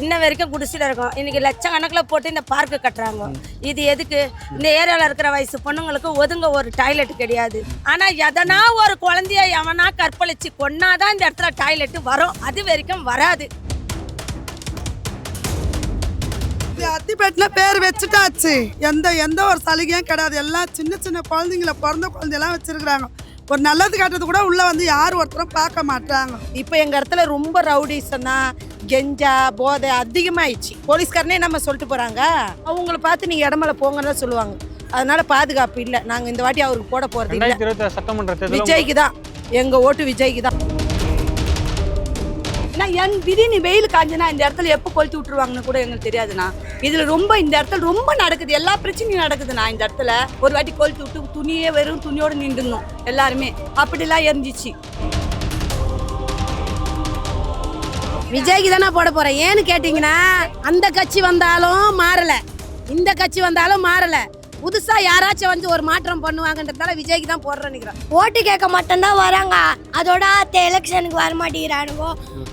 இன்ன வரைக்கும் குடிச்சிட்டு இருக்கோம். இன்னைக்கு லட்சக்கணக்கில் போட்டு இந்த பார்க்கு கட்டுறாங்க. இது எதுக்கு? இந்த ஏரியாவில் இருக்கிற வயசு பொண்ணுங்களுக்கு ஒதுங்க ஒரு டாய்லெட் கிடையாது. ஆனால் எதனா ஒரு குழந்தைய எவனா கற்பழிச்சு கொன்னாதான் இந்த இடத்துல டாய்லெட் வரும். அது வரைக்கும் வராது. இது அத்திப்பேட்டில் பேர் வச்சுட்டாச்சு. எந்த எந்த ஒரு சலுகையும் கிடையாது. எல்லாம் சின்ன சின்ன குழந்தைங்கள பிறந்த குழந்தையெல்லாம் வச்சிருக்கிறாங்க. ஒரு நல்லது கெட்டது கூட உள்ள வந்து யார் ஒருத்தரும் பார்க்க மாட்டாங்க. இப்போ எங்கள் இடத்துல ரொம்ப ரவுடிசம் தான் கெஞ்சா போதை அதிகமாயிடுச்சு. போலீஸ்காரனே நம்ம சொல்லிட்டு போகிறாங்க அவங்கள பார்த்து நீங்கள் இடமல போங்கன்னு தான் சொல்லுவாங்க. அதனால பாதுகாப்பு இல்லை. நாங்கள் இந்த வாட்டி அவருக்கு போட போகிறது இல்லை. சட்டமன்ற விஜய்க்கு தான். எங்கள் ஓட்டு விஜய்க்கு தான். ஏன்னா என் திடீர்னு வெயில் காஞ்சனா இந்த இடத்துல எப்போ கொளுத்தி விட்டுருவாங்கன்னு கூட எங்களுக்கு தெரியாதுண்ணா. இதில் ரொம்ப இந்த இடத்துல ரொம்ப நடக்குது. எல்லா பிரச்சனையும் நடக்குதுண்ணா இந்த இடத்துல. ஒரு வாட்டி கொளுத்தி விட்டு துணியே வெறும் துணியோடு நின்றுணும் எல்லாருமே. அப்படிலாம் இருந்துச்சு. விஜய்க்கு தானே போட போறேன் ஏன்னு கேட்டிங்கன்னா அந்த கட்சி வந்தாலும் மாறல. இந்த கட்சி வந்தாலும் மாறல. புதுசா யாராச்சும் வந்து ஒரு மாற்றம் பண்ணுவாங்கன்றதால விஜய்க்கு தான் போடுறேன் ஓட்டு கேட்க மட்டும்தான் வராங்க. அதோட எலெக்ஷனுக்கு வர மாட்டேங்கிறானுங்கோ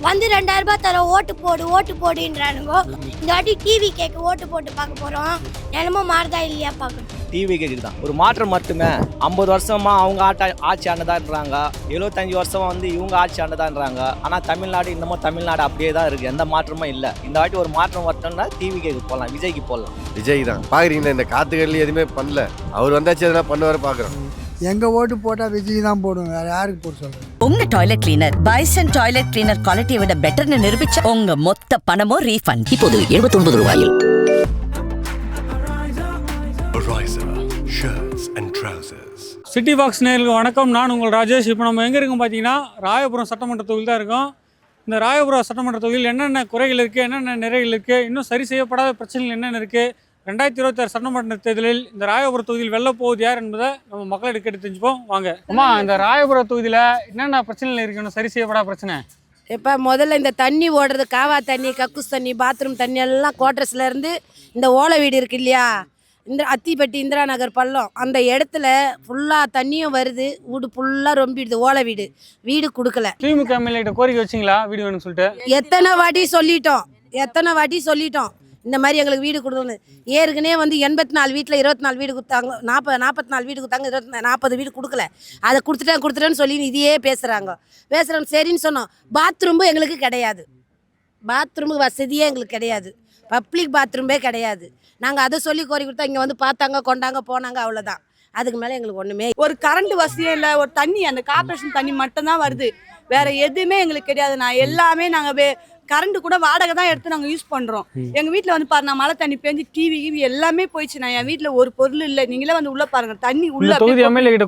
வந்து ரெண்டாயிரம் ரூபாய் தர ஓட்டு போடு ஓட்டு போடுன்றானுங்கோ. இந்த வாட்டி டிவி கேட்க ஓட்டு போட்டு பார்க்க போறோம். நிலமும் மாறுதா இல்லையா பார்க்கணும். டிவி கேக்குது தான். ஒரு மாற்றம் மட்டுமே. ஐம்பது வருஷமா அவங்க ஆட்ட ஆட்சி ஆண்டதான்றாங்க. எழுபத்தஞ்சு வருஷமா வந்து இவங்க ஆட்சி ஆண்டதான்றாங்க. ஆனால் தமிழ்நாடு இன்னமும் தமிழ்நாடு அப்படியே தான் இருக்கு. எந்த மாற்றமும் இல்லை. இந்த வாட்டி ஒரு மாற்றம் வரணும்னா டிவி கேக்கு போடலாம் விஜய்க்கு போடலாம் விஜய் தான். பாக்குறீங்களா? இந்த காத்துக்கடல எதுவுமே பண்ணல. அவர் வந்தாச்சு எதனா பண்ணுவாரு பாக்குறோம். எங்க ஓட்டு போட்டா விஜய் தான் போடுவோம் வேற யாருக்கு போட்டு சொல்றேன் உங்க toilet cleaner Bison toilet cleaner குவாலிட்டியை விட பெட்டர்னு நிரூபிச்ச உங்க மொத்த பணமும் ரீஃபண்ட் இப்போது 79 ரூபாயில். Shirts and trousers city box நேர்களுக்கு வணக்கம். நான் உங்கள் ராஜேஷ். இப்போ நம்ம எங்கே இருக்கோம் பார்த்தீங்கன்னா ராயபுரம் சட்டமன்ற தொகுதியில் தான் இருக்கோம். இந்த ராயபுரம் சட்டமன்ற தொகுதியில் என்னென்ன குறைகள் இருக்குது என்னென்ன நிறைகள் இருக்குது இன்னும் சரி செய்யப்படாத பிரச்சனைகள் என்னென்ன இருக்குது ரெண்டாயிரத்தி இருபத்தாறு சட்டமன்ற தேர்தலில் இந்த ராயபுரம் தொகுதியில் வெல்ல போகுது யார் என்பதை நம்ம மக்களிடம் கேட்டு தெரிஞ்சுப்போம். வாங்க. அம்மா இந்த ராயபுரம் தொகுதியில் என்னென்ன பிரச்சனைகள் இருக்கு? இன்னும் சரி செய்யப்படாத பிரச்சனை? இப்போ முதல்ல இந்த தண்ணி ஓடுறது காவா தண்ணி கக்கூஸ் தண்ணி பாத்ரூம் தண்ணி எல்லாம் குவார்டர்ஸ்ல இருந்து இந்த ஓலை வீடு இருக்கு இல்லையா? இந்த அத்திப்பட்டி இந்திரா நகர் பள்ளம் அந்த இடத்துல ஃபுல்லாக தண்ணியும் வருது வீடு ஃபுல்லாக ரொம்பிடுது ஓலை வீடு. வீடு கொடுக்கல. திமுக எம்எல்ஏ கோரிக்கை வச்சிங்களா? வீடு வேணும்னு சொல்லிட்டு. எத்தனை வாட்டி சொல்லிட்டோம். எத்தனை வாட்டி சொல்லிட்டோம். இந்த மாதிரி எங்களுக்கு வீடு கொடுக்கணும் ஏற்கனவே வந்து எண்பத்தி நாலு வீட்டில் இருபத்தி நாலு வீடு கொடுத்தாங்க. நாற்பது நாற்பத்தி நாலு வீடு கொடுத்தாங்க இருபத்தி நாற்பது வீடு கொடுக்கல. அதை கொடுத்துட்டேன் கொடுத்துட்டேன்னு சொல்லி இதையே பேசுகிறாங்க பேசுகிறாங்க சரின்னு சொன்னோம். பாத்ரூம்பு எங்களுக்கு கிடையாது. பாத்ரூமு வசதியே எங்களுக்கு கிடையாது. பப்ளிக் பாத்ரூம்பே கிடையாது. நாங்கள் அதை சொல்லி கோரி கொடுத்தா இங்கே வந்து பார்த்தாங்க கொண்டாங்க போனாங்க அவ்வளோதான் அதுக்கு மேலே எங்களுக்கு ஒன்றுமே ஒரு கரண்ட் வசதியே இல்லை ஒரு தண்ணி அந்த கார்பரேஷன் தண்ணி மட்டும்தான் வருது. வேற எதுவுமே எங்களுக்கு கிடையாதுண்ணா எல்லாமே நாங்கள் வே கரண்ட் கூட வாடகை தான் எடுத்து நாங்கள் யூஸ் பண்ணுறோம் எங்கள் வீட்டில் வந்து பாருங்க மழை தண்ணி பேஞ்சு டிவி கிவி எல்லாமே போயிடுச்சுண்ணா என் வீட்டில் ஒரு பொருள் இல்லை. நீங்களே வந்து உள்ள பாருங்க தண்ணி உள்ள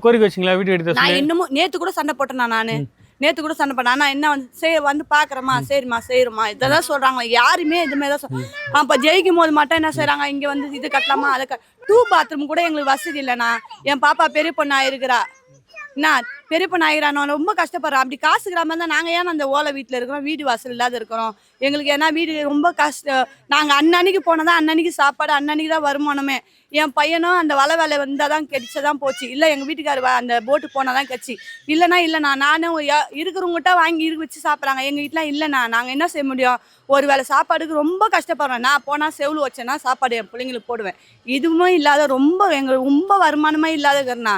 கோரிக்கை வச்சிங்களா? வீடு எடுத்து நான் இன்னமும் நேத்து கூட சண்டை போட்டேனா நானு? நேத்து கூட சண்டை போட்டேன். ஆனா என்ன வந்து சரி வந்து பாக்குறமா சரிம்மா சரிம்மா. இதெல்லாம் சொல்றாங்க. யாருமே இது மாதிரி தான் சொல் அப்ப ஜெயிக்கும் போது மட்டும் என்ன செய்றாங்க? இங்க வந்து இது கட்டலாமா அதை கட் டூ பாத்ரூம் கூட எங்களுக்கு வசதி இல்லைண்ணா. என் பாப்பா பெரிய பொண்ணு ஆயிருக்கிறா என்ன பெரிய பொண்ணு ரொம்ப கஷ்டப்படுறோம் அப்படி காசு கிராமம் தான் நாங்கள் ஏன் அந்த ஓலை வீட்டில் இருக்கிறோம்? வீடு வாசல் இல்லாத இருக்கிறோம். எங்களுக்கு ஏன்னா வீடு ரொம்ப கஷ்டம் நாங்கள் அன்னன்னைக்கு போனதான் அன்னன்னைக்கு சாப்பாடு அன்னன்னைக்கு தான் வருமானமே. என் பையனும் அந்த வலை வேலை வந்தால் தான் கிடைச்சதான் போச்சு. இல்லை எங்கள் வீட்டுக்காரர் அந்த போட்டு போனால் தான் கிடச்சி இல்லைனா இல்லைண்ணா நானும் இருக்கிறவங்ககிட்ட வாங்கி இருக்கு வச்சு சாப்பிட்றாங்க. எங்கள் வீட்டிலாம் இல்லைண்ணா நாங்கள் என்ன செய்ய முடியும்? ஒரு வேளை சாப்பாடுக்கு ரொம்ப கஷ்டப்படுறோம். நான் போனால் செவில் வச்சேன்னா சாப்பாடு என் பிள்ளைங்களுக்கு போடுவேன். இதுவுமே இல்லாத ரொம்ப எங்களுக்கு ரொம்ப வருமானமே இல்லாத இல்லாதக்கிறண்ணா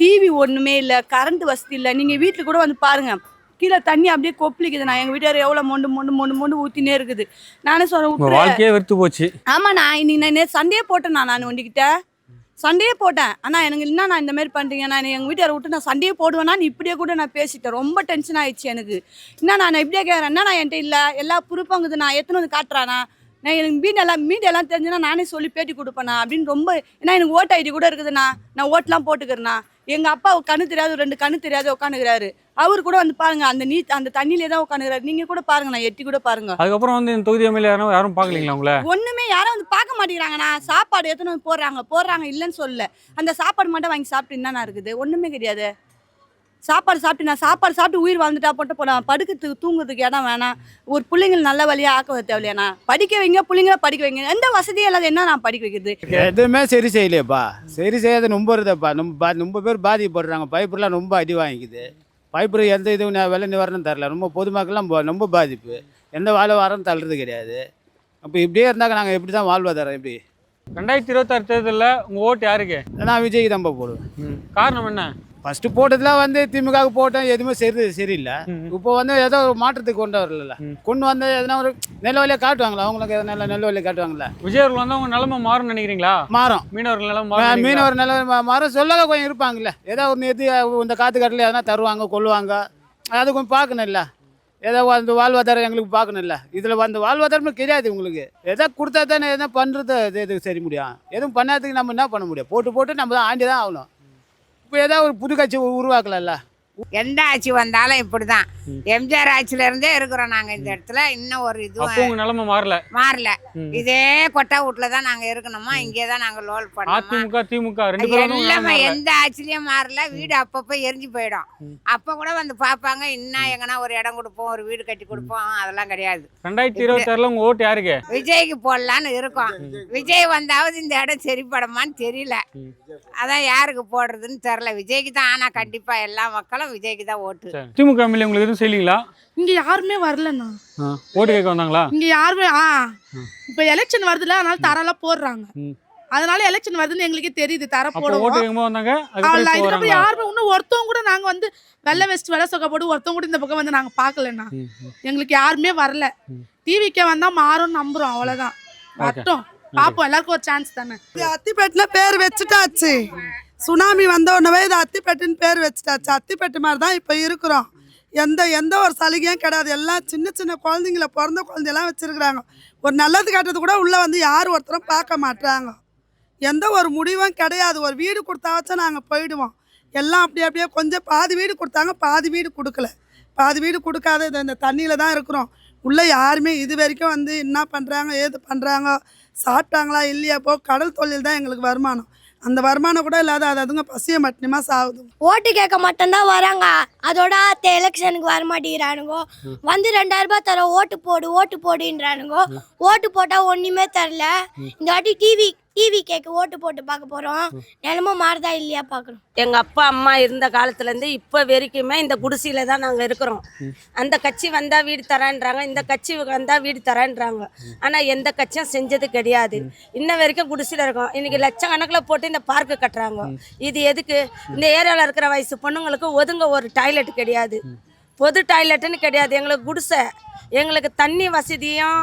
டிவி ஒன்றுமே இல்லை கரண்ட் வசதி இல்லை. நீங்கள் வீட்டில் கூட வந்து பாருங்கள் கீழே தண்ணி அப்படியே கொப்பளிக்குதுண்ணா எங்கள் வீட்டுக்கார் எவ்வளோ மொண்டு மொண்டு மொண்டு மொண்டு ஊற்றினே இருக்குது. நானே சொல்கிறேன் வாழ்க்கையே வெறுத்து போச்சு. ஆமாண்ணா இன்னைக்கு நான் நேற்று சண்டையே போட்டேண்ணா நான் உண்டிக்கிட்ட சண்டையே போட்டேன். ஆனால் எனக்கு என்ன நான் இந்த மாதிரி பண்ணுறீங்க நான் எங்கள் வீட்டுக்கார விட்டு நான் சண்டையே போடுவேன்னா இப்படியே கூட நான் பேசிட்டேன். ரொம்ப டென்ஷன் ஆயிடுச்சு எனக்கு. என்ன நான் இப்படியே கேட்குறேன் என்ன நான் என்கிட்ட இல்லை? எல்லா ப்ரூஃபாங்குது நான் எத்தனை வந்து காட்டுறானா? நான் எனக்கு மீன் எல்லாம் மீன் எல்லாம் தெரிஞ்சுன்னா நானே சொல்லி பேட்டி கொடுப்பேண்ணா அப்படின்னு ரொம்ப ஏன்னா எனக்கு ஓட்டு ஐடி கூட இருக்குதுண்ணா. நான் ஓட்டெலாம் போட்டுக்கிறேண்ணா. எங்கள் அப்பா கண்ணு தெரியாது ரெண்டு கண்ணு தெரியாது உட்காந்துக்கிறாரு அவர் கூட வந்து பாருங்க அந்த நீ அந்த தண்ணியிலே தான் உட்காந்துக்கிறாரு நீங்கள் கூட பாருங்க நான் எட்டி கூட பாருங்க. அதுக்கப்புறம் வந்து இந்த தொகுதி எம்எல்ஏ யாரும் யாரும் பார்க்கலீங்களா உங்களை? ஒண்ணுமே யாரும் வந்து பார்க்க மாட்டேங்கிறாங்கண்ணா. சாப்பாடு எத்தனை போடுறாங்க போடுறாங்க இல்லைன்னு சொல்லல. அந்த சாப்பாடு மட்டும் வாங்கி சாப்பிட்டு என்னண்ணா இருக்குது. ஒண்ணுமே கிடையாது. சாப்பாடு சாப்பிட்டு நான் சாப்பாடு சாப்பிட்டு உயிர் வாழ்ந்துட்டா போட்டு போனேன் படுக்கிறதுக்கு தூங்குறதுக்கு இடம் வேணாம். ஒரு பிள்ளைங்கள் நல்ல வழியாக ஆக்க தேவையில்லையாண்ணா படிக்க வைங்க பிள்ளைங்கள படிக்க வைங்க. எந்த வசதியும் இல்லாத என்ன நான் படிக்க வைக்கிறது? எதுவுமே சரி செய்யலையப்பா. சரி செய்யாத ரொம்ப இருக்குதுப்பா ரொம்ப பா ரொம்ப பேர் பாதிக்கப்படுறாங்க. பைப்புலாம் ரொம்ப அடி வாங்கிக்குது. பைப்பு எந்த இதுவும் விலை நிவாரணம் தரல. ரொம்ப பொதுமக்கள்லாம் ரொம்ப பாதிப்பு. எந்த வாழ்வாரம் தள்ளுறது கிடையாது. அப்போ இப்படியே இருந்தாக்க நாங்கள் எப்படி தான் வாழ்வாதாரம் எப்படி? ரெண்டாயிரத்தி இருபத்தாறு தேர்தலில் உங்கள் ஓட்டு யாருக்கு? நான் விஜய்க்கு தான் போடுவேன். காரணம் என்ன? ஃபர்ஸ்ட் போட்டதுல வந்து திமுகவுக்கு போட்டேன் எதுவுமே சரி சரியில்லை. இப்போ வந்து ஏதோ ஒரு மாற்றத்துக்கு கொண்டு வரல கொண்டு வந்து எதனா ஒரு நெல் வழியை காட்டுவாங்களா? அவங்களுக்கு எதனா நல்ல நெல் வழியை காட்டுவாங்களா? விஜய் அவர்கள் வந்து அவங்க நிலைமை மாறும்னு நினைக்கிறீங்களா? மாறும். மீனவர்கள் நிலைமை மாறும் மீனவர் நில மரம் சொல்லாத கொஞ்சம் இருப்பாங்கல்ல. ஏதோ ஒரு நிறுத்தி இந்த காத்து காட்டில் எதனா தருவாங்க கொள்ளுவாங்க. அது கொஞ்சம் பார்க்கணும்ல. ஏதோ அந்த வாழ்வாதாரம் எங்களுக்கு பார்க்கணும்ல. இதில் அந்த வாழ்வாதாரமே கிடையாது உங்களுக்கு. எதோ கொடுத்தா தானே எதனா பண்ணுறது இது சரி முடியும்? எதுவும் பண்ணாததுக்கு நம்ம என்ன பண்ண முடியும்? போட்டு போட்டு நம்ம தான் ஆண்டி தான் ஆகணும். இப்போ ஏதாவது ஒரு புது கட்சி உருவாக்கலாம்ல? எந்த ஆட்சி வந்தாலும் இப்படிதான். எம்ஜிஆர் ஆட்சியில இருந்தே இருக்கிறோம் நாங்க இந்த இடத்துல. இன்னும் ஒரு உங்க நிலைமை மாறல? மாறல. இதே கொட்டா வீட்டுல தான் நாங்க இருக்கணுமா? இங்கே தான் நாங்க லோல் பண்ணோமா திமுக எல்லாமே. எந்த ஆட்சிலயும் மாறல. வீடு அப்பப்போ எரிஞ்சு போயிடும். அப்ப கூட வந்து பார்ப்பாங்க இன்னும் எங்கன்னா ஒரு இடம் கொடுப்போம் ஒரு வீடு கட்டி கொடுப்போம். அதெல்லாம் கிடையாது. ரெண்டாயிரத்தி இருபத்தாறுல உங்க ஓட்டு யாருக்கு? விஜய்க்கு போடலான்னு இருக்கோம். விஜய் வந்தாவது இந்த இடம் சரிப்படமான்னு தெரியல. அதான் யாருக்கு போடுறதுன்னு தெரியல. விஜய்க்கு தான் ஆனா கண்டிப்பா எல்லா மக்களும் விஜய்க்கு தான் ஓட்டு. திமுக எம்எல்ஏ உங்களுக்கு எதுவும் செய்யலீங்களா? இங்க யாருமே வரலண்ணா. ஓட்டு கேட்க வந்தாங்களா? இங்க யாருமே ஆ. இப்ப எலெக்ஷன் வருதுல அதனால தரெல்லாம் போடுறாங்க. அதனால எலெக்ஷன் வருதுன்னு எங்களுக்கே தெரியுது தர அப்போ ஓட்டு போடுவோம் வந்தாங்க? இதுக்கப்புறம்? யாருமே இன்னும் ஒருத்தவங்க கூட நாங்க வந்து வெள்ளை வெஸ்ட் வெள்ளை சொக்கை போட்டு ஒருத்தவங்க கூட இந்த பக்கம் வந்து நாங்க ம். எங்களுக்கு யாருமே வரல. டிவிக்கே வந்தா மாறும் நம்புறோம் அவ்வளவுதான். வரட்டும். பாப்போம். எல்லாருக்கும் ஒரு சான்ஸ் தானே. அத்திப்பேட்டில் பேர் வச்சுட்டாச்சு. சுனாமி வந்த உடனே இது அத்திப்பேட்டுன்னு பேர் வச்சுட்டாச்சு. அத்திப்பேட்டு மாதிரி தான் இப்போ இருக்கிறோம். எந்த எந்த ஒரு சலுகையும் கிடையாது. எல்லாம் சின்ன சின்ன குழந்தைங்கள பிறந்த குழந்தையெல்லாம் வச்சுருக்குறாங்க. ஒரு நல்லது கெட்டது கூட உள்ளே வந்து யார் ஒருத்தரும் பார்க்க மாட்றாங்க. எந்த ஒரு முடிவும் கிடையாது. ஒரு வீடு கொடுத்தாச்சும் நாங்கள் போயிடுவோம். எல்லாம் அப்படி அப்படியே கொஞ்சம் பாதி வீடு கொடுத்தாங்க பாதி வீடு கொடுக்கல. பாதி வீடு கொடுக்காத இது இந்த தண்ணியில் தான் இருக்கிறோம். உள்ளே யாருமே இது வரைக்கும் வந்து என்ன பண்ணுறாங்க ஏது பண்ணுறாங்க சாப்பிட்டாங்களா இல்லையா? போ கடல் தொழில் தான் எங்களுக்கு வருமானம். அந்த வருமானம் கூட இல்லாத அது அதுங்க பசிய மட்டுமா சாகுது ஓட்டு கேட்க மட்டும்தான் வராங்க. அதோட அடுத்த எலெக்ஷனுக்கு வர மாட்டேங்கிறானுங்கோ. வந்து ரெண்டாயிரம் ரூபாய் தர ஓட்டு போடு ஓட்டு போடுன்றானுங்கோ. ஓட்டு போட்டா ஒண்ணுமே தரல. இந்த வாட்டி டிவி டிவி கேட்க ஓட்டு போட்டு பார்க்க போறோம். நிலமும் மாறுதா இல்லையா பார்க்கணும். எங்க அப்பா அம்மா இருந்த காலத்துல இருந்து இப்ப வரைக்குமே இந்த குடிசையில தான் நாங்க இருக்கிறோம். அந்த கட்சி வந்தா வீடு தரேன்றாங்க இந்த கட்சி வந்தா வீடு தரேன்றாங்க. ஆனா எந்த கட்சியும் செஞ்சது கிடையாது. இன்ன வரைக்கும் குடிசையில இருக்கோம். இன்னைக்கு லட்சக்கணக்கில் போட்டு இந்த பார்க்கு கட்டுறாங்க. இது எதுக்கு? இந்த ஏரியாவில் இருக்கிற வயசு பொண்ணுங்களுக்கு ஒதுங்க ஒரு டாய்லெட் கிடையாது. பொது டாய்லெட்டுன்னு கிடையாது. எங்களுக்கு குடிசை. எங்களுக்கு தண்ணி வசதியும்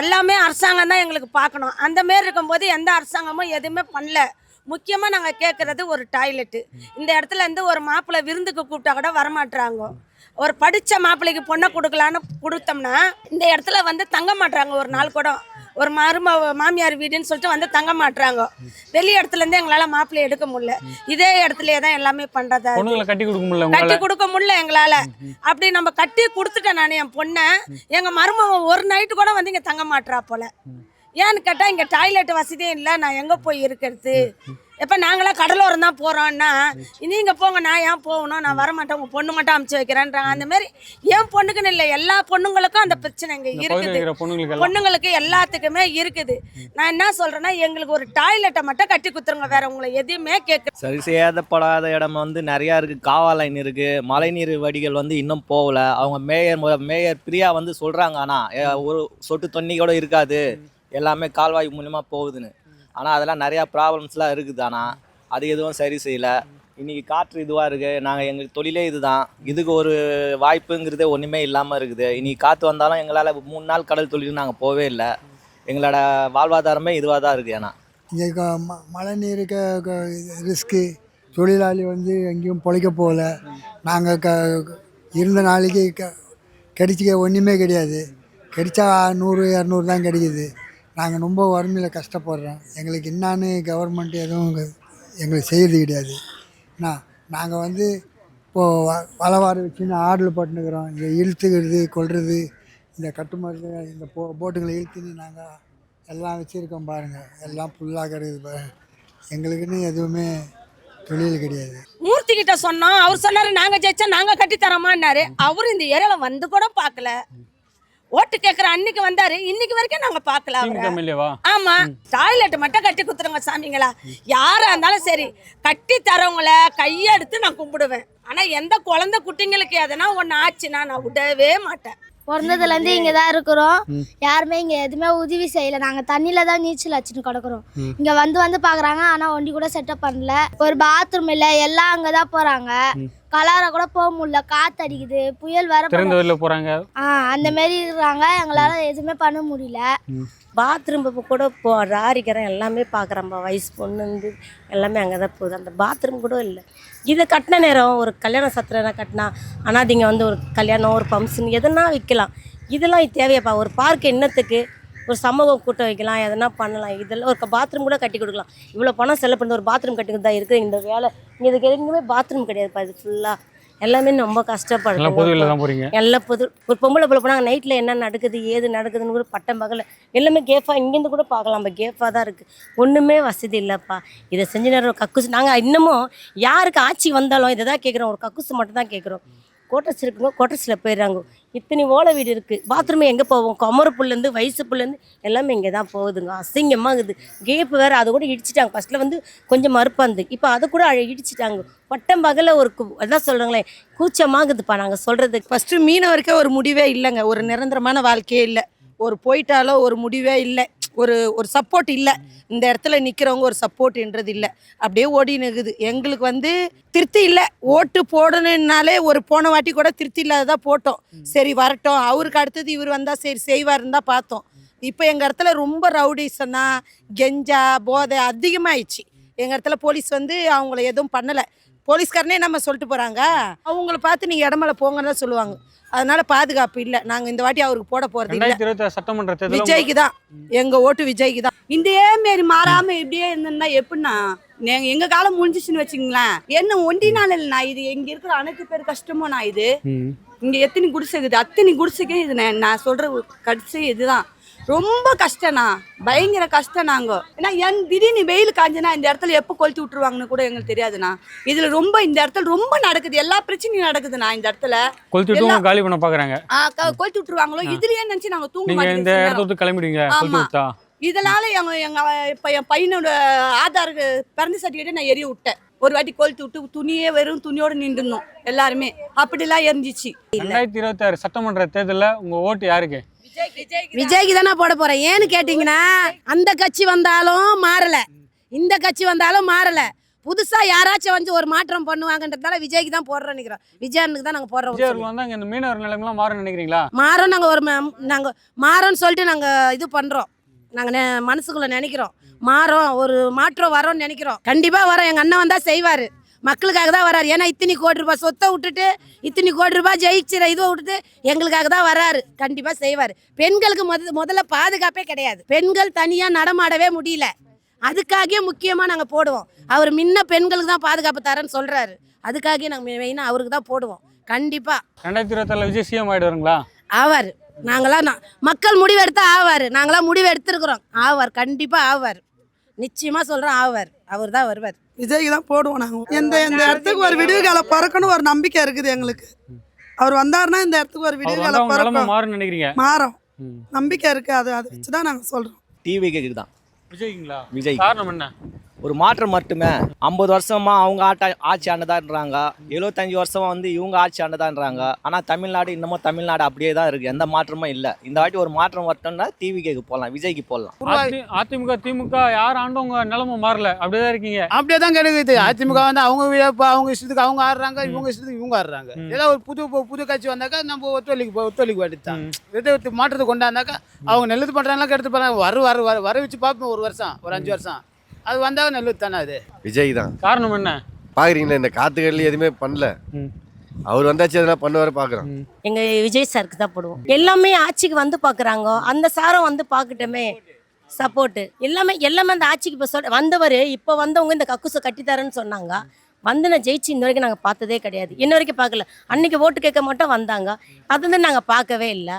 எல்லாமே அரசாங்கம் தான் எங்களுக்கு பார்க்கணும். அந்த மாரி இருக்கும்போது எந்த அரசாங்கமும் எதுவுமே பண்ணல. முக்கியமாக நாங்கள் கேட்குறது ஒரு டாய்லெட்டு இந்த இடத்துல இருந்து ஒரு மாப்பிள்ளை விருந்துக்கு கூப்பிட்டா கூட வரமாட்டுறாங்க ஒரு படித்த மாப்பிள்ளைக்கு பொண்ணை கொடுக்கலான்னு கொடுத்தோம்னா இந்த இடத்துல வந்து தங்க மாட்றாங்க ஒரு நாள் கூட. ஒரு மரும மாமியார் வீடுன்னு சொல்லிட்டு வந்து தங்க மாட்றாங்க வெளி இடத்துல இருந்து எங்களால் மாப்பிள்ளை எடுக்க முடியல. இதே இடத்துலயே தான் எல்லாமே பண்ணுறதா கட்டி கொடுக்க முடியல கட்டி கொடுக்க முடியல எங்களால. அப்படி நம்ம கட்டி கொடுத்துட்டேன் நான் என் பொண்ணை. எங்க மருமகன் ஒரு நைட்டு கூட வந்து இங்க தங்க மாட்றா போல. ஏன்னு கேட்டா இங்க டாய்லெட் வசதியும் இல்லை. நான் எங்க போய் இருக்கிறது? எப்ப நாங்களாம் கடலோரம் தான் போறோம்னா நீங்க போங்க நான் ஏன் போகணும்? நான் வர மாட்டேன் உங்க பொண்ணு மட்டும் அமுச்சு வைக்கிறேன்றாங்க. அந்த மாதிரி என் பொண்ணுக்குன்னு இல்லை எல்லா பொண்ணுங்களுக்கும் அந்த பிரச்சனை இங்க இருக்குது. பொண்ணுங்களுக்கு எல்லாத்துக்குமே இருக்குது. நான் என்ன சொல்றேன்னா எங்களுக்கு ஒரு டாய்லெட்டை மட்டும் கட்டி குத்துருங்க வேற உங்களை எதையுமே கேட்க சரி செய்யப்படாத இடம் வந்து நிறையா இருக்குது காவா லைன் இருக்குது மழைநீர் வடிகள் வந்து இன்னும் போகல. அவங்க மேயர் மேயர் பிரியா வந்து சொல்கிறாங்க ஆனால் ஒரு சொட்டு தண்ணி கூட இருக்காது. எல்லாமே கால்வாய் மூலியமா போகுதுன்னு. ஆனால் அதெல்லாம் நிறையா ப்ராப்ளம்ஸ்லாம் இருக்குது. ஆனால் அது எதுவும் சரி செய்யலை. இன்றைக்கி காற்று இதுவாக இருக்குது நாங்கள் எங்கள் தொழிலே இதுதான். இதுக்கு ஒரு வாய்ப்புங்கிறதே ஒன்றுமே இல்லாமல் இருக்குது. இன்றைக்கி காற்று வந்தாலும் எங்களால் மூணு நாள் கடல் தொழில் நாங்கள் போவே இல்லை. எங்களோட வாழ்வாதாரமே இதுவாக தான் இருக்குது ஏன்னா இங்கே மழை நீருக்கு ரிஸ்க்கு தொழிலாளி வந்து எங்கேயும் பொழைக்க போகல. நாங்கள் க இருந்த நாளைக்கு க கிடைச்சிக்க ஒன்றுமே கிடையாது. கிடைச்சா நூறு இரநூறு தான் கிடைக்கிது. நாங்கள் ரொம்ப வறுமையில் கஷ்டப்படுறோம். எங்களுக்கு என்னான்னு கவர்மெண்ட் எதுவும் எங்களுக்கு செய்கிறது கிடையாது. என்ன நாங்கள் வந்து இப்போது வ வளவாறு வச்சுன்னு ஆடில் போட்டுனுக்குறோம் இங்கே இழுத்துக்கிறது கொள்வது இந்த கட்டுமருந்து இந்த போ போட்டுங்களை இழுத்துன்னு நாங்கள் எல்லாம் வச்சுருக்கோம் பாருங்கள் எல்லாம் ஃபுல்லாக கிடக்குது பாருங்க எங்களுக்குன்னு எதுவுமே தொழில் கிடையாது. மூர்த்தி கிட்ட சொன்னோம். அவர் சொன்னாரு நாங்க ஜெயிச்சா நாங்க கட்டித்தரோமான்னாரு. அவரு இந்த ஏரியால வந்து கூட பார்க்கல. ஓட்டு கேட்குற அன்னைக்கு வந்தாரு. இன்னைக்கு வரைக்கும் நாங்க பார்க்கல திமுக அவரை எம்எல்ஏவா? ஆமா. டாய்லெட் மட்டும் கட்டி குத்துருங்க சாமிங்களா. யாரா இருந்தாலும் சரி கட்டி தரவங்கள கையெடுத்து நான் கும்பிடுவேன். ஆனா எந்த குழந்தை குட்டிங்களுக்கு எதனா ஒண்ணு ஆச்சுன்னா நான் விடவே மாட்டேன். பிறந்ததுலேருந்து இங்கே தான் இருக்கிறோம். யாருமே இங்கே எதுவுமே உதவி செய்யல. நாங்கள் தண்ணியில் தான் நீச்சல் அடிச்சுட்டு கிடக்குறோம். இங்கே வந்து வந்து பார்க்குறாங்க ஆனால் ஒண்டி கூட செட்டப் பண்ணல. ஒரு பாத்ரூம் இல்லை எல்லாம் அங்கே தான் போகிறாங்க கலார கூட போக முடியல. காற்று அடிக்குது. புயல் வேற திறந்த வெளியில் போகிறாங்க ஆ அந்த மாரி இருக்கிறாங்க எங்களால் எதுவுமே பண்ண முடியல. பாத்ரூம் இப்போ கூட போ ராரிக்கிறேன் எல்லாமே பார்க்குறேன்ப்பா வயசு பொண்ணுந்து எல்லாமே அங்கே தான் போகுது. அந்த பாத்ரூம் கூட இல்லை. இதை கட்டின நேரம் ஒரு கல்யாண சத்திரம்னா கட்டினா அனாதிங்க வந்து ஒரு கல்யாணம் ஒரு ஃபங்க்ஷன் எதுனா வைக்கலாம். இதெல்லாம் தேவையாப்பா. ஒரு பார்க் என்னத்துக்கு? ஒரு சமூக கூட்டம் வைக்கலாம் எதனா பண்ணலாம். இதெல்லாம் ஒரு பாத்ரூம் கூட கட்டி கொடுக்கலாம். இவ்வளோ பணம் செலவு பண்ணி ஒரு பாத்ரூம் கட்டி தான் இருக்குது. இந்த வேலை இங்கே இதுக்கு எதுவுமே பாத்ரூம் கிடையாதுப்பா இது ஃபுல்லாக எல்லாமே ரொம்ப கஷ்டப்படுறோம் எல்லாம் புது ஒரு பொம்பளை பிள்ளை போனாங்க நைட்டில் என்ன நடக்குது ஏது நடக்குதுன்னு கூட பட்டம் பகல எல்லாமே கேஃபாக இங்கேருந்து கூட பார்க்கலாம். நம்ம கேஃபாக தான் இருக்குது ஒன்றுமே வசதி இல்லைப்பா. இதை செஞ்ச நேரம் கக்குசு நாங்கள் இன்னமும் யாருக்கு ஆட்சி வந்தாலும் இதை தான் கேட்குறோம். ஒரு கக்குசு மட்டும் தான் கேட்குறோம். கோட்டர்ஸ் இருக்குங்க கோட்டர்ஸில் போயிடுறாங்க. இத்தனை ஓலை வீடு இருக்குது பாத்ரூம் எங்கே போவோம்? குமர புல்லேருந்து வயசு புல்லேருந்து எல்லாமே இங்கே தான் போகுதுங்க. அசிங்கமாக இருக்குது. கேப்பு வேறு அதை கூட இடிச்சிட்டாங்க. ஃபஸ்ட்டில் வந்து கொஞ்சம் மறுப்பாக இருந்தது. இப்போ அதை கூட அழ- இடிச்சிட்டாங்க. பட்டம் பகல ஒரு அதான் சொல்கிறாங்களே கூச்சமாகுதுப்பா நாங்கள் சொல்கிறது ஃபஸ்ட்டு மீனவருக்கே ஒரு முடிவே இல்லைங்க. ஒரு நிரந்தரமான வாழ்க்கையே இல்லை. ஒரு போயிட்டாலோ ஒரு முடிவே இல்லை. ஒரு ஒரு சப்போர்ட் இல்லை. இந்த இடத்துல நிற்கிறவங்க ஒரு சப்போர்ட்ன்றது இல்லை. அப்படியே ஓடி நிற்குது எங்களுக்கு வந்து திருப்தி இல்லை. ஓட்டு போடணுன்னாலே ஒரு போன வாட்டி கூட திருப்தி இல்லாததான் போட்டோம். சரி வரட்டும். அவருக்கு அடுத்தது இவர் வந்தால் சரி செய்வாருன்னு தான் பார்த்தோம் இப்போ எங்கள் இடத்துல ரொம்ப ரவுடிசனா கெஞ்சா போதை அதிகமாயிடுச்சு. எங்கள் இடத்துல போலீஸ் வந்து அவங்கள எதுவும் பண்ணலை. போலீஸ்காரனே நம்ம சொல்லிட்டு போகிறாங்க அவங்கள பார்த்து நீங்கள் இடமல போங்கன்னு தான் சொல்லுவாங்க. அதனால பாதுகாப்பு இல்லை. நாங்கள் இந்த வாட்டி அவருக்கு போட போகிறது இல்லை. சட்டமன்ற தேர்தலில் விஜய்க்கு தான் எங்கள் ஓட்டு விஜய்க்கு தான் இதே மாரி மாறாம இப்படியே இருந்திருந்தா எப்படின்னா நீங்க எங்க காலம் முடிஞ்சிச்சுன்னு வச்சுங்களேன் என்ன ஒண்டி நாள் இல்லைண்ணா இது இங்க இருக்கிற அனைத்து பேர் கஷ்டமோ நான் இது. இங்க எத்தனை குடிசை இருக்குது? அத்தனை குடிசைக்கே இது நான் நான் சொல்ற கடிசை இதுதான். ரொம்ப கஷ்டம்ண்ணா பயங்கர கஷ்டம் நாங்க ஏன்னா என் திடீர்னு வெயில் காஞ்சனா இந்த இடத்துல எப்போ கொளுத்தி விட்டுருவாங்கன்னு கூட எங்களுக்கு தெரியாதுண்ணா. இதுல ரொம்ப இந்த இடத்துல ரொம்ப நடக்குது. எல்லா பிரச்சனையும் நடக்குதுண்ணா இந்த இடத்துல. கொளுத்தி விட்டு காலி பண்ண பார்க்குறாங்க கொளுத்தி விட்டுருவாங்களோ? இதுலயே நினைச்சு நாங்க தூங்க நீங்கள் இந்த மாட்டேங்குது இடத்த விட்டு கிளம்பிடுவீங்க கொளுத்தி ஆமா. விட்டா. இதனால எங்க எங்க இப்ப என் பையனோட ஆதார் பிறந்த சர்டிஃபிகேட்டை நான் எரிய விட்டேன். ஒரு வாட்டி கொளுத்து விட்டு துணியே வெறும் துணியோட நின்றுனோம் எல்லாருமே. அப்படிலாம் இருந்துச்சு. ரெண்டாயிரத்தி இருபத்தி ஆறு சட்டமன்ற தேர்தலில் உங்கள் ஓட்டு யாருக்கு? விஜய்க்கு தானே போட போகிறேன் ஏன்னு கேட்டிங்கன்னா அந்த கட்சி வந்தாலும் மாறலை. இந்த கட்சி வந்தாலும் மாறலை. புதுசாக யாராச்சும் வந்து ஒரு மாற்றம் பண்ணுவாங்கன்றதால விஜய்க்கு தான் போடுறோம் நினைக்கிறோம். விஜயனுக்கு தான் நாங்கள் போடுறோம் இங்கே இந்த மீனவர் நிலைமைலாம் மாறும் நினைக்கிறீங்களா? மாறோம் நாங்கள் ஒரு நாங்கள் மாறோம்னு சொல்லிட்டு நாங்கள் இது பண்ணுறோம் நாங்கள் மனசுக்குள்ளே நினைக்கிறோம். மாறோம் ஒரு மாற்றம் வரோம்னு நினைக்கிறோம். கண்டிப்பாக வரோம். எங்கள் அண்ணன் வந்தால் செய்வார். மக்களுக்காக தான் வராரு. ஏன்னா இத்தனி கோடி ரூபாய் சொத்தை விட்டுட்டு இத்தனி கோடி ரூபாய் ஜெயிச்சிர இதை விட்டுட்டு எங்களுக்காக தான் வராரு. கண்டிப்பாக செய்வார். பெண்களுக்கு முத முதல்ல பாதுகாப்பே கிடையாது. பெண்கள் தனியாக நடமாடவே முடியல. அதுக்காகவே முக்கியமாக நாங்கள் போடுவோம். அவர் முன்ன பெண்களுக்கு தான் பாதுகாப்பு தரேன்னு சொல்கிறாரு அதுக்காகவே நாங்கள் மெயினாக அவருக்கு தான் போடுவோம். கண்டிப்பாக ரெண்டாயிரத்தி இருபத்தாறில் விஜய் சிஎம் ஆகிடுவாருங்களா ஆவார் நாங்களாம் நான் மக்கள் முடிவு எடுத்தா ஆவார். நாங்களாம் முடிவு எடுத்திருக்கிறோம் ஆவார் கண்டிப்பாக ஆவார். நிச்சயமாக சொல்கிறோம் ஆவார். அவர் தான் வருவார். விஜய்க்கு தான் போடுவோம் நாங்கள் இந்த இந்த இடத்துக்கு ஒரு விடிவு காலம் பிறக்கணும் ஒரு நம்பிக்கை இருக்குது எங்களுக்கு. அவர் வந்தாருன்னா இந்த இடத்துக்கு ஒரு விடிவு காலம் பிறக்கும். நினைக்கிறீங்க? மாறும். நம்பிக்கை இருக்கு. அது அதை வச்சு தான் நாங்கள் சொல்கிறோம் டிவிக்கு தான் விஜய்ங்களா விஜய் காரணம் என்ன? ஒரு மாற்றம் மட்டுமே ஐம்பது வருஷமா அவங்க ஆட்ட ஆட்சி ஆண்டதான்றாங்க எழுபத்தஞ்சு வருஷமா வந்து இவங்க ஆட்சி ஆண்டதான்றாங்க ஆனால் தமிழ்நாடு இன்னமும் தமிழ்நாடு அப்படியே தான் இருக்கு எந்த மாற்றமும் இல்லை இந்த வாட்டி ஒரு மாற்றம் வரட்டும்னா டிவிக்கு போடலாம் விஜய்க்கு போடலாம் அதி- அதிமுக திமுக யார் ஆண்டும் உங்க நிலைமை மாறல அப்படியே தான் இருக்கீங்க அப்படியே தான் கிடைக்குது அதிமுக வந்து அவங்க அவங்க இஷ்டத்துக்கு அவங்க ஆடுறாங்க இவங்க இஷ்டத்துக்கு இவங்க ஆடுறாங்க. ஏதாவது ஒரு புது பு- புது கட்சி வந்தாக்கா நம்ம ஒத்துழைக்கு போ- ஒத்துழைக்க வேண்டியதுதான் ம். எதை மாற்றத்தை கொண்டாந்தாக்கா அவங்க நல்லது பண்றாங்களா கெடுத்து பண்றாங்க வர வர வர வர வச்சு பார்ப்போம் ஒரு வருஷம் ஒரு அஞ்சு வருஷம் அது வந்தால் நல்லது தானே அது? விஜய் தான். காரணம் என்ன? பார்க்குறீங்களா இந்த காத்துக்கடலி எதுவுமே பண்ணல. ம். அவர் வந்தாச்சு எதனா பண்ணுவார் பார்க்குறோம் எங்கள் விஜய் சாருக்கு தான் போடுவோம். எல்லாமே ஆட்சிக்கு வந்து பார்க்குறாங்க அந்த சாரம் வந்து பார்க்கட்டுமே சப்போர்ட்டு எல்லாமே எல்லாமே அந்த ஆட்சிக்கு இப்போ சொல் வந்தவர் இப்போ வந்தவங்க இந்த கக்குசை கட்டித்தரேன்னு சொன்னாங்க. வந்து நான் ஜெயிச்சு இந்த வரைக்கும் நாங்கள் பார்த்ததே கிடையாது. இன்ன வரைக்கும் பார்க்கல. அன்னைக்கு ஓட்டு கேட்க மட்டும் வந்தாங்க. அது வந்து நாங்கள் பார்க்கவே இல்லை.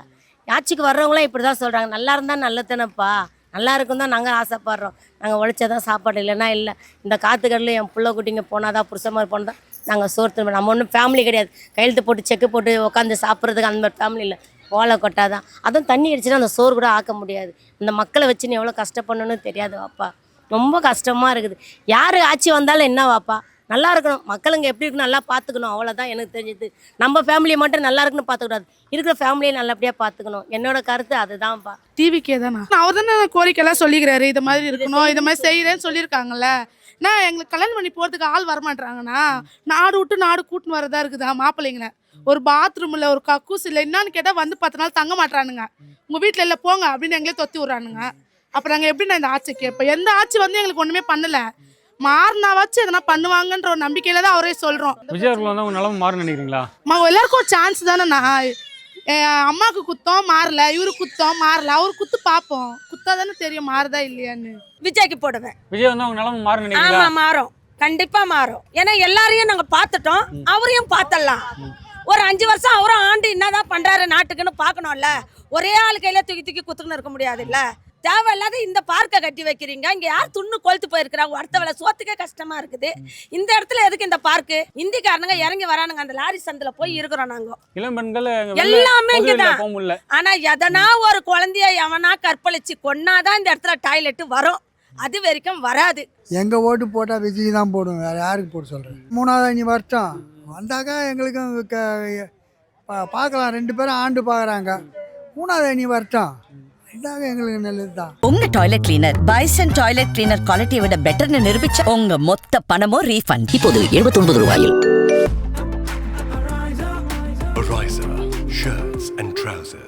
ஆட்சிக்கு வர்றவங்களாம் இப்படி தான் சொல்கிறாங்க நல்லா இருந்தால் நல்லதானப்பா நல்லா இருக்கும் தான் நாங்கள் ஆசைப்படுறோம். நாங்கள் உழைச்சதான் சாப்பாடு இல்லைன்னா இல்லை. இந்த காத்துக்கடலில் என் பிள்ளை குட்டிங்க போனால் தான் மாதிரி போனால் தான் நாங்கள் சோறு திரும்ப நம்ம ஒன்றும் ஃபேமிலி கிடையாது. கையெழுத்து போட்டு செக்கு போட்டு உட்காந்து சாப்பிட்றதுக்கு அந்த மாதிரி ஃபேமிலி இல்லை. ஓலை கொட்டாதான் அதுவும் தண்ணி அடிச்சுன்னா அந்த சோறு கூட ஆக்க முடியாது. இந்த மக்களை வச்சு நீ எவ்வளோ கஷ்டப்படணும்னு தெரியாது வாப்பா. ரொம்ப கஷ்டமாக இருக்குது. யார் ஆட்சி வந்தாலும் என்ன வாப்பா? நல்லா இருக்கணும். மக்களுங்க எப்படி இருக்கு நல்லா பார்த்துக்கணும். அவ்வளோதான் எனக்கு தெரிஞ்சது. நம்ம ஃபேமிலியை மட்டும் நல்லா இருக்குன்னு பார்த்துக்கூடாது இருக்கிற ஃபேமிலியை நல்லபடியாக பார்த்துக்கணும். என்னோட கருத்து அதுதான்ப்பா டிவிக்கே தானா அவர் தானே கோரிக்கைலாம் சொல்லிக்கிறாரு. இது மாதிரி இருக்கணும் இது மாதிரி செய்கிறேன்னு சொல்லியிருக்காங்கல்ல. நான் எங்களுக்கு கல்யாணம் பண்ணி போகிறதுக்கு ஆள் வரமாட்றாங்கண்ணா? நாடு விட்டு நாடு கூட்டின்னு வரதா இருக்குதா மாப்பிள்ளைங்கள ஒரு பாத்ரூம் இல்லை ஒரு கக்கூஸ் இல்லை என்னன்னு கேட்டால் வந்து பத்து நாள் தங்க மாட்றானுங்க. உங்கள் வீட்டில் இல்லை போங்க அப்படின்னு எங்களே தொத்தி விட்றானுங்க. அப்போ நாங்கள் எப்படி நான் இந்த ஆட்சி கேட்போம் எந்த ஆட்சி வந்து எங்களுக்கு ஒன்றுமே பண்ணலை. மாறினாவாச்சும் எதனா பண்ணுவாங்கன்ற ஒரு நம்பிக்கையில தான் அவரே சொல்கிறோம் விஜய் அவர்கள் வந்து அவங்க நிலமை மாறும் நினைக்கிறீங்களா? எல்லாருக்கும் ஒரு சான்ஸ் தானேண்ணா என் அம்மாவுக்கு குத்தம் மாறல. இவரு குத்தம் மாறல. அவர் குத்து பார்ப்போம். குத்தா தானே தெரியும் மாறுதா இல்லையான்னு. விஜய்க்கு போடுவேன். விஜய் வந்து அவங்க நிலமை மாறும் ஆமா நினைக்கிறீங்களா மாறும். கண்டிப்பா மாறும். ஏன்னா எல்லாரையும் நாங்க பார்த்துட்டோம். அவரையும் பார்த்தலாம் ஒரு அஞ்சு வருஷம் அவரும் ஆண்டு என்னதான் பண்றாரு நாட்டுக்குன்னு பார்க்கணும்ல. ஒரே ஆள் கையில தூக்கி தூக்கி குத்துக்குன்னு இருக்க முடியாதுல்ல. தேவையில்லாத இந்த பார்க்கை கட்டி வைக்கிறீங்க. இங்க யார் துண்ணு கொளுத்து போயிருக்கிறாங்க? அடுத்த வேலை சோத்துக்கே கஷ்டமா இருக்குது. இந்த இடத்துல எதுக்கு இந்த பார்க்கு இந்திக்காரனுங்க இறங்கி வரானுங்க. அந்த லாரி சந்தில போய் இருக்கிறோம் நாங்க. இளம் பெண்கள் அங்க எல்லாமே இங்கதான். ஆனா எதனா ஒரு குழந்தைய எவனா கற்பழிச்சு கொன்னாதான் இந்த இடத்துல டாய்லெட் வரும். அது வரைக்கும் வராது. எங்கள் ஓட்டு போட்டால் விஜய் தான் போடுவோம் வேறு யாருக்கு போட சொல்கிறேன் மூணாவது அஞ்சு வருஷம் வந்தாக்கா எங்களுக்கும் க பா- பார்க்கலாம். ரெண்டு பேரும் ஆண்டு பார்க்குறாங்க. மூணாவது அணி வருஷம் இதாக எங்களுக்கு நல்லது தான் உங்க toilet cleaner Bison toilet cleaner குவாலிட்டியை விட பெட்டர்னு நிரூபிச்ச உங்க மொத்த பணமும் ரீஃபண்ட் இப்போது 79 ரூபாயில். Ariza, shirts and trousers.